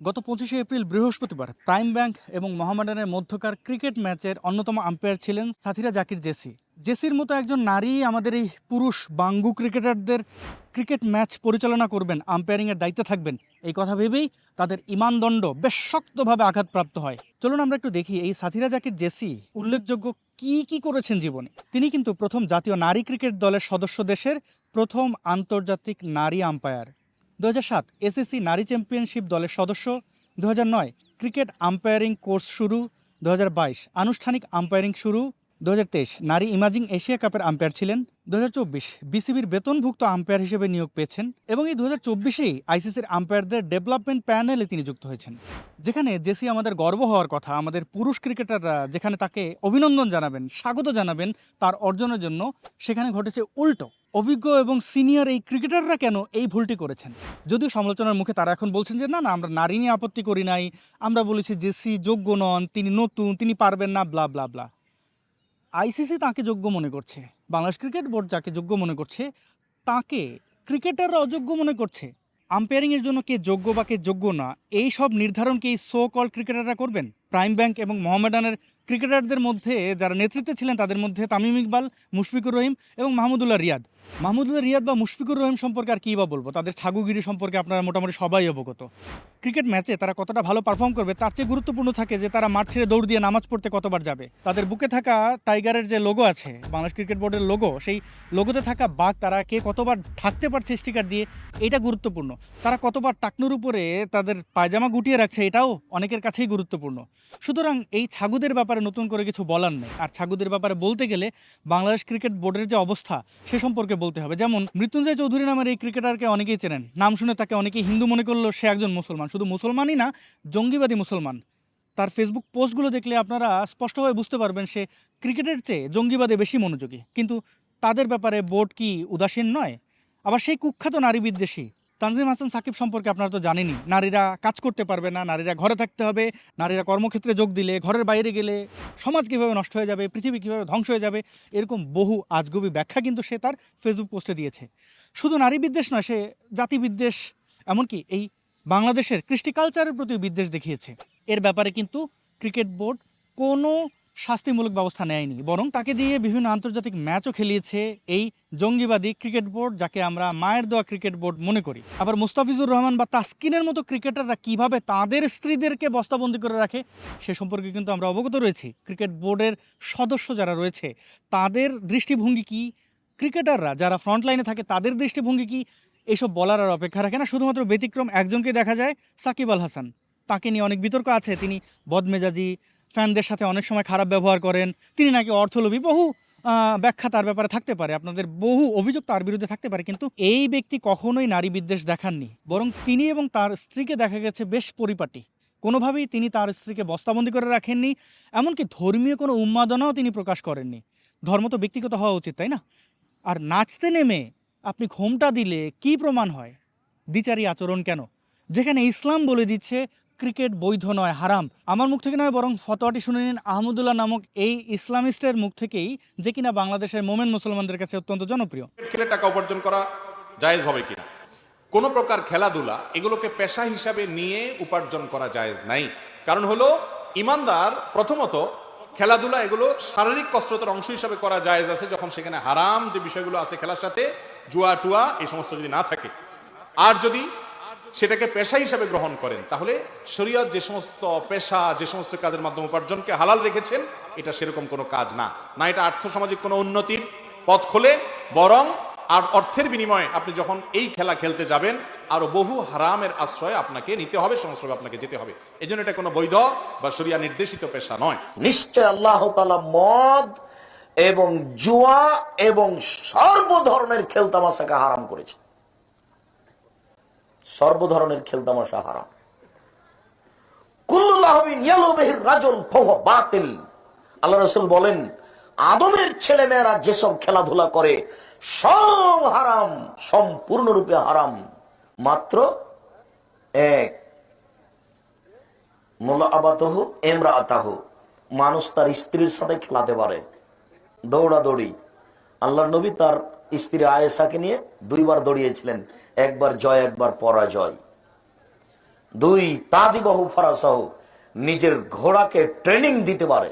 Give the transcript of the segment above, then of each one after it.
গত পঁচিশে এপ্রিল বৃহস্পতিবার প্রাইম ব্যাংক এবং মোহামেডানের মধ্যকার ক্রিকেট ম্যাচের অন্যতম আম্পায়ার ছিলেন সাথিরা জাকির জেসি। জেসির মতো একজন নারী আমাদের এই পুরুষ বাঙ্গু ক্রিকেটারদের ক্রিকেট ম্যাচ পরিচালনা করবেন, আম্পায়ারিংয়ের দায়িত্বে থাকবেন। এই কথা ভেবেই তাদের ইমানদণ্ড বেশ শক্তভাবে আঘাতপ্রাপ্ত হয়। চলুন আমরা একটু দেখি এই সাথিরা জাকির জেসি উল্লেখযোগ্য কি কি করেছেন জীবনে। তিনি কিন্তু প্রথম জাতীয় নারী ক্রিকেট দলের সদস্য দেশের প্রথম আন্তর্জাতিক নারী আম্পায়ার। দু সাত এসএসসি নারী চ্যাম্পিয়নশিপ দলের সদস্য দু নয় ক্রিকেট আম্পায়ারিং কোর্স শুরু দু হাজার বাইশ আনুষ্ঠানিক আম্পায়ারিং শুরু দু হাজার তেইশ নারী ইমাজিং এশিয়া কাপের আম্পায়ার ছিলেন দু হাজার চব্বিশ বিসিবির বেতনভুক্ত আম্পায়ার হিসেবে নিয়োগ পেয়েছেন এবং এই দু হাজার চব্বিশেই আইসিসির আম্পায়ারদের ডেভেলপমেন্ট প্যানেলে তিনি যুক্ত হয়েছেন। যেখানে জেসি আমাদের গর্ব হওয়ার কথা, আমাদের পুরুষ ক্রিকেটাররা যেখানে তাকে অভিনন্দন জানাবেন, স্বাগত জানাবেন, তার অর্জনের জন্য সেখানে ঘটেছে উল্টো। অভিজ্ঞ এবং সিনিয়র এই ক্রিকেটাররা কেন এই ভুলটি করেছেন? যদিও সমালোচনার মুখে তারা এখন বলছেন যে, না না, আমরা নারী নিয়ে আপত্তি করি নাই। আমরা বলেছি জেসি যোগ্য নন, তিনি নতুন, তিনি পারবেন না ব্লা ব্লা ব্লা আইসিসি তাকে যোগ্য মনে করছে? বাংলাদেশ ক্রিকেট বোর্ড যাকে যোগ্য মনে করছে, তাকে ক্রিকেটাররা অযোগ্য মনে করছে? আম্পায়ারিংয়ের জন্য কে যোগ্য বা কে যোগ্য না, এই সব নির্ধারণ কি এই সো কল ক্রিকেটাররা করবেন? প্রাইম ব্যাংক এবং মোহামেডানের ক্রিকেটারদের মধ্যে যারা নেতৃত্বে ছিলেন, তাদের মধ্যে তামিম ইকবাল, মুশফিকুর রহিম এবং মাহমুদুল্লাহ রিয়াদ। মাহমুদুল্লাহ রিয়াদ বা মুশফিকুর রহিম সম্পর্কে আর কী বা বলব? তাদের ছাগুগিরি সম্পর্কে আপনারা মোটামুটি সবাই অবগত। ক্রিকেট ম্যাচে তারা কতটা ভালো পারফর্ম করবে, তার চেয়ে গুরুত্বপূর্ণ থাকে যে তারা মাঠ ছেড়ে দৌড় দিয়ে নামাজ পড়তে কতবার যাবে। তাদের বুকে থাকা টাইগারের যে লোগো আছে, বাংলাদেশ ক্রিকেট বোর্ডের লোগো সেই লোগোতে থাকা বাঘ, তারা কে কতবার ঢাকতে পারছে স্টিকার দিয়ে, এটা গুরুত্বপূর্ণ। তারা কতবার টাকনুর উপরে তাদের পায়জামা গুটিয়ে রাখছে, এটাও অনেকের কাছেই গুরুত্বপূর্ণ। সুতরাং এই ছাগুদের ব্যাপারে নতুন করে কিছু বলার নেই। আর ছাগুদের ব্যাপারে বলতে গেলে বাংলাদেশ ক্রিকেট বোর্ডের যে অবস্থা, সে সম্পর্কে বলতে হবে। যেমন, মৃত্যুঞ্জয় চৌধুরী নামের এই ক্রিকেটারকে অনেকেই চেনেন। নাম শুনে তাকে অনেকেই হিন্দু মনে করলেও সে একজন মুসলমান। শুধু মুসলমানই না, জঙ্গিবাদী মুসলমান। তার ফেসবুক পোস্টগুলো দেখলে আপনারা স্পষ্টভাবে বুঝতে পারবেন সে ক্রিকেটের চেয়ে জঙ্গিবাদে বেশি মনোযোগী। কিন্তু তাদের ব্যাপারে বোর্ড কি উদাসীন নয়? আবার সেই কুখ্যাত নারী বিদ্বেষী তানজিম হাসান সাকিব সম্পর্কে আপনারা তো জানেনই। নারীরা কাজ করতে পারবে না, নারীরা ঘরে থাকতে হবে, নারীরা কর্মক্ষেত্রে যোগ দিলে, ঘরের বাইরে গেলে সমাজ কীভাবে নষ্ট হয়ে যাবে, পৃথিবী কীভাবে ধ্বংস হয়ে যাবে, এরকম বহু আজগুবি ব্যাখ্যা কিন্তু সে তার ফেসবুক পোস্টে দিয়েছে। শুধু নারী বিদ্বেষ নয়, সে জাতি বিদ্বেষ, এমনকি এই বাংলাদেশের কৃষ্টি কালচারের প্রতি বিদ্বেষ দেখিয়েছে। এর ব্যাপারে কিন্তু ক্রিকেট বোর্ড কোনো শাস্তিমূলক ব্যবস্থা নেয়নি, বরং তাকে দিয়ে বিভিন্ন আন্তর্জাতিক ম্যাচও খেলিয়েছে এই জঙ্গিবাদী ক্রিকেট বোর্ড, যাকে আমরা মায়ের দেওয়া ক্রিকেট বোর্ড মনে করি। আবার মুস্তাফিজুর রহমান বা তাসকিনের মতো ক্রিকেটাররা কীভাবে তাদের স্ত্রীদেরকে বস্তাবন্দি করে রাখে, সে সম্পর্কে কিন্তু আমরা অবগত রয়েছি। ক্রিকেট বোর্ডের সদস্য যারা রয়েছে, তাদের দৃষ্টিভঙ্গি কি? ক্রিকেটাররা যারা ফ্রন্ট লাইনে থাকে, তাদের দৃষ্টিভঙ্গি কি? এসব বলার আর অপেক্ষা রাখে না। শুধুমাত্র ব্যতিক্রম একজনকে দেখা যায় সাকিব আল হাসান। তাকে নিয়ে অনেক বিতর্ক আছে। তিনি বদমেজাজি ফ্যানদের সাথে অনেক সময় খারাপ ব্যবহার করেন। তিনি নাকি অর্থলোভী। বহু ব্যাখ্যা তার ব্যাপারে থাকতে পারে। আপনাদের বহু অভিযোগ তার বিরুদ্ধে থাকতে পারে। কিন্তু এই ব্যক্তি কখনোই নারী বিদ্বেষ দেখাননি। বরং তিনি এবং তার স্ত্রীকে দেখা গেছে বেশ পরিপাটি। কোনোভাবেই তিনি তার স্ত্রীকে বস্তাবন্দি করে রাখেননি। এমনকি ধর্মীয় কোনো উন্মাদনাও তিনি প্রকাশ করেননি। ধর্ম তো ব্যক্তিগত হওয়া উচিত, তাই না? আর নাচতে নেমে আপনি ঘোমটা দিলে কি প্রমাণ হয়? দ্বিচারী আচরণ কেন? যেখানে ইসলাম বলে দিচ্ছে ক্রিকেট বৈধ নয়, হারাম। আমার মুখ থেকে নয়, বরং ফতোয়াটি শুনে নিন, আহমদুল্লাহ নামক এই ইসলামিস্টের মুখ থেকেই যে কিনা বাংলাদেশের মোমেন মুসলমানদের কাছে অত্যন্ত জনপ্রিয়। খেলে টাকা উপার্জন করা জায়েজ হবে কিনা? কোন প্রকার খেলাধুলা এগুলোকে পেশা হিসাবে নিয়ে উপার্জন করা জায়েজ নাই। কারণ হলো, ইমানদার প্রথমত খেলাধুলা এগুলো শারীরিক কসরতের অংশ হিসাবে করা জায়েজ আছে, যখন সেখানে হারাম যে বিষয়গুলো আছে খেলার সাথে জুয়া টুয়া এই সমস্ত যদি না থাকে। আর যদি সেটাকে পেশা হিসাবে গ্রহণ করেন। তাহলে শরীয়ত যে সমস্ত পেশা, যে সমস্ত কাজের মাধ্যমে উপার্জনকে হালাল রেখেছেন, এটা সেরকম কোনো কাজ না। না, এটা আর্থসামাজিক কোনো উন্নতির পথ খোলে, বরং আর অর্থের বিনিময়ে আপনি যখন এই খেলা খেলতে যাবেন, আরও বহু হারামের আশ্রয় আপনাকে নিতে হবে সংস্রবে আপনাকে যেতে হবে। এই এটা কোনো বৈধ বা শরিয়া নির্দেশিত পেশা নয়। নিশ্চয় আল্লাহ মদ এবং জুয়া এবং সর্ব ধরনের খেলতামাশাকে হারাম করেছে। সর্ব ধরনের খেলতামাশা হারাম। আল্লাহ রসুল বলেন, আদমের ছেলে মেয়েরা যেসব খেলাধুলা করে, সব হারাম, সম্পূর্ণরূপে হারাম। মাত্র এক। মোল্লা এমরা আতাহু মানুষ তার স্ত্রীর সাথে খেলাতে পারে। দৌড়াদৌড়ি। আল্লাহ নবী তার স্ত্রী আয়েশাকে নিয়ে দুইবার দৌড়িয়েছিলেন, একবার জয়, একবার পরাজয়। দুই তাদিবাহু ফরাসাহু, নিজের ঘোড়াকে ট্রেনিং দিতে পারে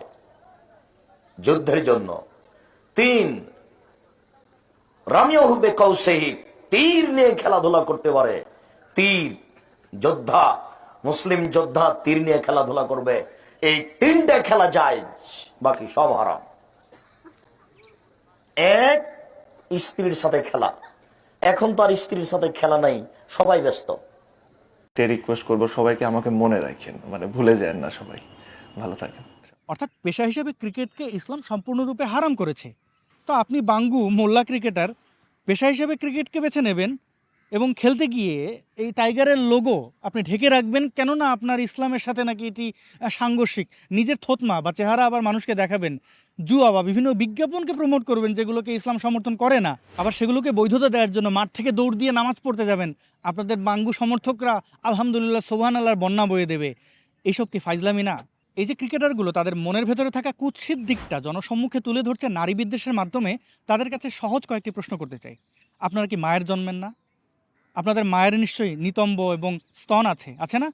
যুদ্ধের জন্য। তিন, রামিয়াহু বেকাউসেহি, তীর নিয়ে খেলাধুলা করতে পারে। তীর, যোদ্ধা, মুসলিম যোদ্ধা তীর নিয়ে খেলাধুলা করবে। এই তিনটা খেলা যায়, বাকি সব হারাম। এক স্ত্রীর সাথে খেলা। এখন তো আর স্ত্রীর সাথে খেলা নাই সবাই ব্যস্ত। রিকোয়েস্ট করব সবাইকে আমাকে মনে রাখেন মানে ভুলে যান না সবাই। ভালো থাকেন। অর্থাৎ পেশা হিসেবে ক্রিকেটকে ইসলাম সম্পূর্ণরূপে হারাম করেছে। তো আপনি বাঙ্গু মোল্লা ক্রিকেটার পেশা হিসেবে ক্রিকেটকে বেছে নেবেন এবং খেলতে গিয়ে এই টাইগারের লোগো আপনি ঢেকে রাখবেন কেননা আপনার ইসলামের সাথে নাকি এটি সাংঘর্ষিক। নিজের থতমা বা চেহারা আবার মানুষকে দেখাবেন। জুয়া বা বিভিন্ন বিজ্ঞাপনকে প্রমোট করবেন যেগুলোকে ইসলাম সমর্থন করে না। আবার সেগুলোকে বৈধতা দেওয়ার জন্য মাঠ থেকে দৌড় দিয়ে নামাজ পড়তে যাবেন। আপনাদের বাঙ্গু সমর্থকরা আলহামদুলিল্লাহ সোহান আল্লাহর বন্যা বয়ে দেবে। এইসব কি ফাইজলামি না? এই যে ক্রিকেটারগুলো, তাদের মনের ভেতরে থাকা কুৎসিত দিকটা জনসম্মুখে তুলে ধরছে নারী বিদ্বেষের মাধ্যমে, তাদের কাছে সহজ কয়েকটি প্রশ্ন করতে চাই। আপনারা কি মায়ের জন্মেন না? আপনাদের মায়ের নিশ্চয়ই নিতম্ব এবং স্তন আছে আছে না?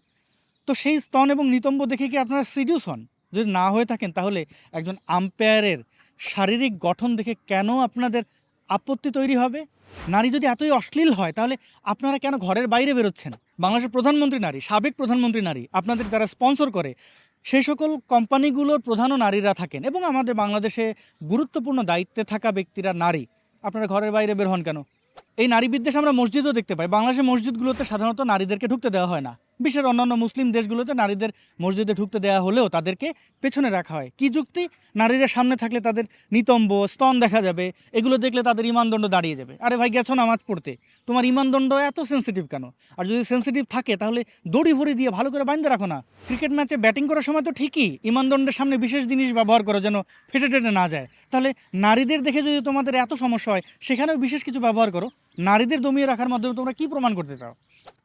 তো সেই স্তন এবং নিতম্ব দেখে কি আপনারা সিডিউস হন? যদি না হয়ে থাকেন, তাহলে একজন আম্পায়ারের শারীরিক গঠন দেখে কেন আপনাদের আপত্তি তৈরি হবে? নারী যদি এতই অশ্লীল হয়, তাহলে আপনারা কেন ঘরের বাইরে বেরোচ্ছেন? বাংলাদেশের প্রধানমন্ত্রী নারী, সাবেক প্রধানমন্ত্রী নারী, আপনাদের যারা স্পন্সর করে, সেই সকল কোম্পানিগুলোর প্রধানও নারীরা থাকেন এবং আমাদের বাংলাদেশে গুরুত্বপূর্ণ দায়িত্বে থাকা ব্যক্তিরা নারী। আপনারা ঘরের বাইরে বের হন কেন? এই নারী বিদ্বেষ আমরা মসজিদও দেখতে পাই। বাংলাদেশের মসজিদগুলোতে সাধারণত নারীদেরকে ঢুকতে দেওয়া হয় না। বিশ্বের অন্যান্য মুসলিম দেশগুলোতে নারীদের মসজিদে ঢুকতে দেওয়া হলেও তাদেরকে পেছনে রাখা হয়। কি যুক্তি? নারীরা সামনে থাকলে তাদের নিতম্ব, স্তন দেখা যাবে, এগুলো দেখলে তাদের ইমানদণ্ড দাঁড়িয়ে যাবে। আরে ভাই, গেছো নামাজ পড়তে। তোমার ইমানদণ্ড এত সেন্সিটিভ কেন? আর যদি সেন্সিটিভ থাকে, তাহলে দড়ি ভরি দিয়ে ভালো করে বাঁধতে রাখো না। ক্রিকেট ম্যাচে ব্যাটিং করার সময় তো ঠিকই ইমানদণ্ডের সামনে বিশেষ জিনিস ব্যবহার করো যেন ফেটে টেটে না যায়। তাহলে নারীদের দেখে যদি তোমাদের এত সমস্যা হয়, সেখানেও বিশেষ কিছু ব্যবহার করো। নারীদের দমিয়ে রাখার মাধ্যমে তোমরা কি প্রমাণ করতে চাও?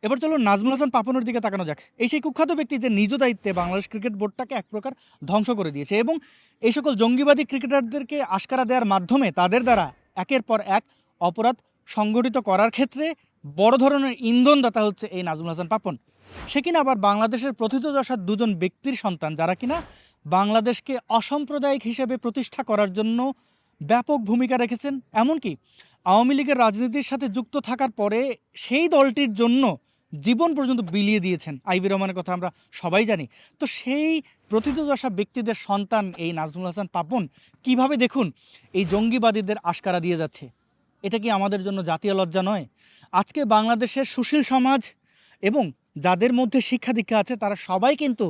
এবার চলো নাজমুল হাসান পাপনের দিকে তাকানো যাক। এই সেই কুখ্যাত ব্যক্তি যে নিজ দায়িত্বে বাংলাদেশ ক্রিকেট বোর্ডটাকে এক প্রকার ধ্বংস করে দিয়েছে এবং এই সকল জঙ্গিবাদী ক্রিকেটারদেরকে আশকারা দেওয়ার মাধ্যমে তাদের দ্বারা একের পর এক অপরাধ সংগঠিত করার ক্ষেত্রে বড় ধরনের ইন্ধনদাতা হচ্ছে এই নাজমুল হাসান পাপন। সে কিনা আবার বাংলাদেশের প্রথিতযশার দুজন ব্যক্তির সন্তান যারা কিনা বাংলাদেশকে অসাম্প্রদায়িক হিসেবে প্রতিষ্ঠা করার জন্য ব্যাপক ভূমিকা রেখেছেন। এমনকি আওয়ামী লীগের রাজনীতির সাথে যুক্ত থাকার পরে সেই দলটির জন্য জীবন পর্যন্ত বিলিয়ে দিয়েছেন আইবি রহমানের কথা আমরা সবাই জানি। তো সেই প্রথিতযশা ব্যক্তিদের সন্তান এই নাজমুল হাসান পাপন কীভাবে দেখুন এই জঙ্গিবাদীদের আশকারা দিয়ে যাচ্ছে? এটা কি আমাদের জন্য জাতীয় লজ্জা নয়? আজকে বাংলাদেশের সুশীল সমাজ এবং যাদের মধ্যে শিক্ষা দীক্ষা আছে, তারা সবাই কিন্তু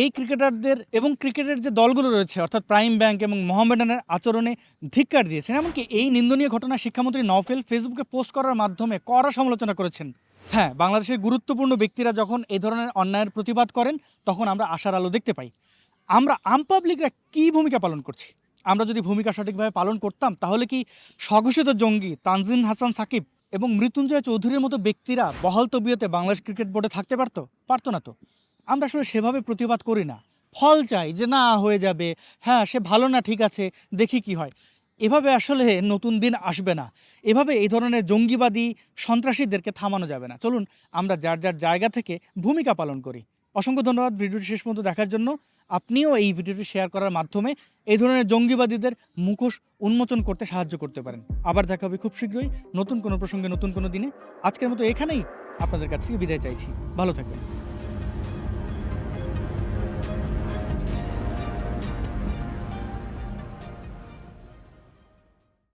এই ক্রিকেটারদের এবং ক্রিকেটের যে দলগুলো রয়েছে, অর্থাৎ প্রাইম ব্যাংক এবং মোহামেডানের আচরণে ধিক্কার দিয়েছেন। এমনকি এই নিন্দনীয় ঘটনা শিক্ষামন্ত্রী নওফেল ফেসবুকে পোস্ট করার মাধ্যমে কড়া সমালোচনা করেছেন। হ্যাঁ বাংলাদেশের গুরুত্বপূর্ণ ব্যক্তিরা যখন এই ধরনের অন্যায়ের প্রতিবাদ করেন, তখন আমরা আশার আলো দেখতে পাই। আমরা আম পাবলিকরা কী ভূমিকা পালন করছি? আমরা যদি ভূমিকা সঠিকভাবে পালন করতাম, তাহলে কি স্বঘোষিত জঙ্গি তানজিন হাসান সাকিব এবং মৃত্যুঞ্জয় চৌধুরীর মতো ব্যক্তিরা বহাল তবিয়তে বাংলাদেশ ক্রিকেট বোর্ডে থাকতে পারতো? পারতো না তো। আমরা আসলে সেভাবে প্রতিবাদ করি না। ফল চাই যে না, হয়ে যাবে। হ্যাঁ সে ভালো না, ঠিক আছে, দেখি কি হয়। এভাবে আসলে নতুন দিন আসবে না। এভাবে এই ধরনের জঙ্গিবাদী সন্ত্রাসীদেরকে থামানো যাবে না। চলুন, আমরা যার যার জায়গা থেকে ভূমিকা পালন করি। অসংখ্য ধন্যবাদ ভিডিওটি শেষ পর্যন্ত দেখার জন্য। আপনিও এই ভিডিওটি শেয়ার করার মাধ্যমে এই ধরনের জঙ্গিবাদীদের মুখোশ উন্মোচন করতে সাহায্য করতে পারেন। আবার দেখা হবে খুব শীঘ্রই নতুন কোনো প্রসঙ্গে, নতুন কোনো দিনে। আজকের মতো এখানেই আপনাদের কাছ থেকে বিদায় চাইছি। ভালো থাকবেন।